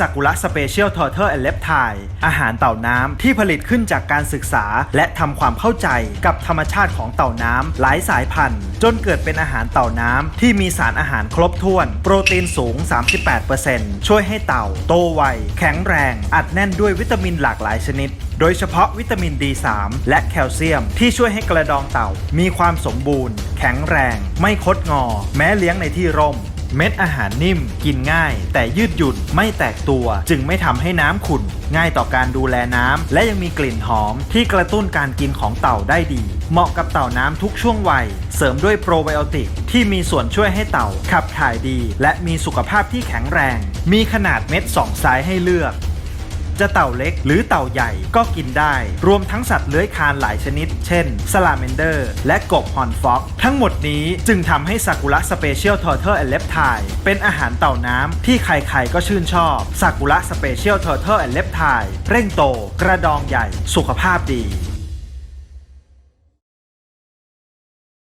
ซากุระสเปเชียลทอร์เทอร์แอนเลปไทอาหารเต่าน้ำที่ผลิตขึ้นจากการศึกษา และทำความเข้าใจกับธรรมชาติของเต่าน้ำหลายสายพันธุ์ จนเกิดเป็นอาหารเต่าน้ำที่มีสารอาหารครบถ้วน โปรตีนสูง 38%ช่วยให้เต่า โตไว แข็งแรง อัดแน่นด้วยวิตามินหลากหลายชนิด โดยเฉพาะวิตามิน D3 และแคลเซียม ที่ช่วยให้กระดองเต่า มีความสมบูรณ์ แข็งแรง ไม่คดงอ แม้เลี้ยงในที่ร่ม เม็ดอาหารนิ่ม กินง่าย แต่ยืดหยุ่นไม่แตกตัว จึงไม่ทำให้น้ำขุ่นง่ายต่อการดูแลน้ำ และยังมีกลิ่นหอมที่กระตุ้นการกินของเต่าได้ดี เหมาะกับเต่าน้ำทุกช่วงวัย เสริมด้วยโปรไบโอติกที่มีส่วนช่วยให้เต่าขับถ่ายดี และมีสุขภาพที่แข็งแรง มีขนาดเม็ดสองไซส์ให้เลือก จะเต่าเล็ก หรือเต่าใหญ่ก็กินได้ รวมทั้งสัตว์เลื้อยคลานหลายชนิด เช่นสลาเมนเดอร์ และกบฮอนฟ็อกทั้งหมดนี้จึงทำให้ซากุระสเปเชียลทอร์เทอร์แอนเลปไทเป็นอาหารเต่าน้ำที่ใครๆก็ชื่นชอบซากุระสเปเชียลทอร์เทอร์แอนเลปไทเร่งโต กระดองใหญ่ สุขภาพดี